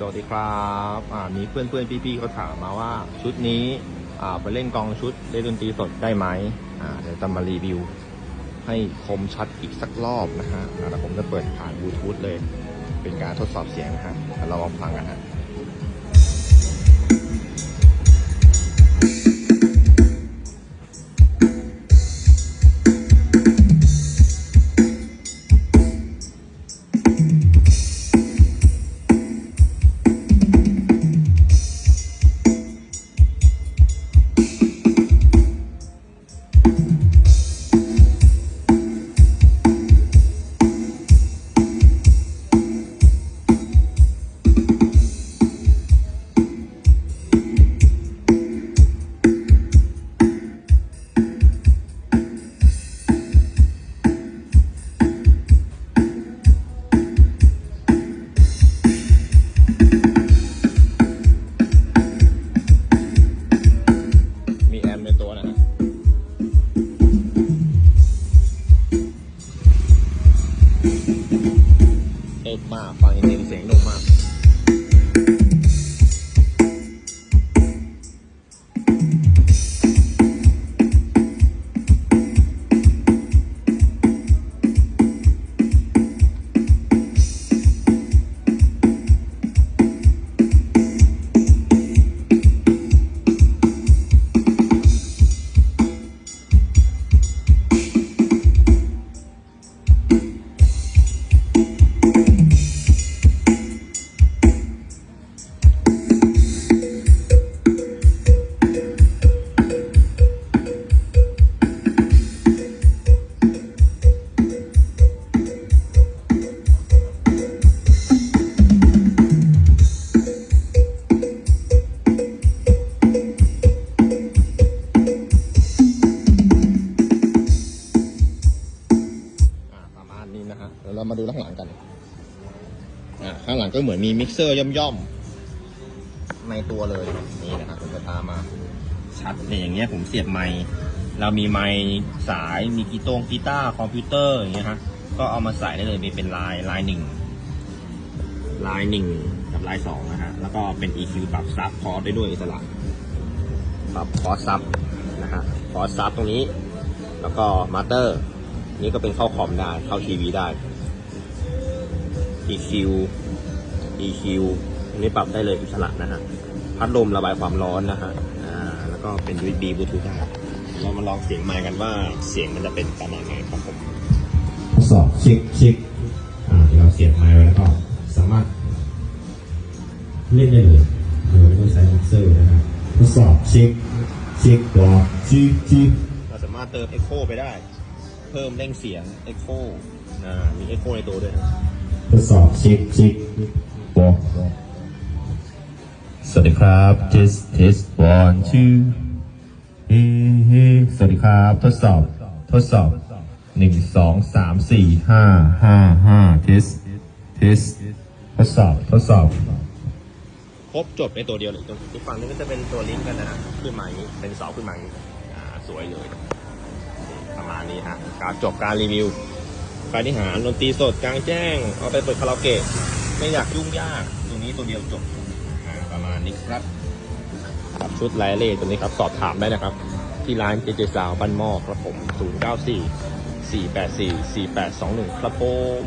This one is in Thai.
สวัสดีครับอ่ามีเพื่อนเพื่อนๆพี่ๆเขาถามมาว่าชุดนี้อ่าไปเล่นกองชุดเล่นดนตรีสดได้ไหมอ่าเดี๋ยวจะมารีวิว ให้คมชัดอีกสักรอบนะฮะแล้วผมจะเปิดผ่านบลูทูธเลย เป็นการทดสอบเสียงนะฮะเดี๋ยวเราลองฟังกันฮะ เรามาดูข้างหลังกันอ่าข้างหลังก็เหมือนมีมิกเซอร์ย่อมๆในตัวเลยนี่นะฮะผมจะตามมา ชัดเนี่ยอย่างเงี้ยผมเสียบไมค์เรามีไมค์สายมีกีตงกีตาร์คอมพิวเตอร์อย่างเงี้ยฮะก็เอามาใส่ได้เลยมีเป็นลายลายหนึ่งลายหนึ่งกับลายสองนะฮะแล้วก็เป็น EQ ปรับซับคอร์สได้ด้วยอิสระปรับคอร์สซับนะฮะคอร์สซับตรงนี้ แล้วก็มาสเตอร์ นี่ก็เป็นเข้าคอมได้เข้าทีวีได้ EQ EQ อันนี้ปรับได้เลยอิสระนะฮะ พัดลมระบายความร้อนนะฮะ อ่า แล้วก็เป็น USB บลูทูธได้ เรามาลองเสียงไมค์กันว่าเสียงมันจะเป็นประมาณไหนครับผมทดสอบเช็คเช็คอ่าเดี๋ยวเราเสียบไมค์ไว้แล้วก็สามารถ เล่นได้เลยโดยไม่ต้องใช้มิกเซอร์นะครับทดสอบเช็คเช็คตัวจีจีเราสามารถเติม Echo ไปได้ เพิ่มเร่งเสียง Echo อ่า มี Echo ในตัวด้วยนะ ทดสอบเช็คเช็คสวัสดีครับ test test one two เฮ้เฮ้สวัสดีครับ ทดสอบ ทดสอบหนึ่งสองสามสี่ห้าห้าห้า test test ทดสอบ ทดสอบครบจบในตัวเดียวเลยตรงอีกฝั่งนึงก็จะเป็นตัวลิงก์กันนะฮะขึ้นมาอย่างนี้ เป็นเสาขึ้นมาอย่างนี้สวยเลย ประมาณนี้ฮะการจบการรีวิว ใครที่หาดนตรีสดกลางแจ้ง เอาไปเปิดคาราโอเกะไม่อยากยุ่งยากตรงนี้ตัวเดียวจบประมาณนี้ครับกับชุดไลเล่ตัวนี้ครับ สอบถามได้นะครับ ที่ร้านเจเจสาวบ้านหม้อครับผม 094 484 4821 ครับผม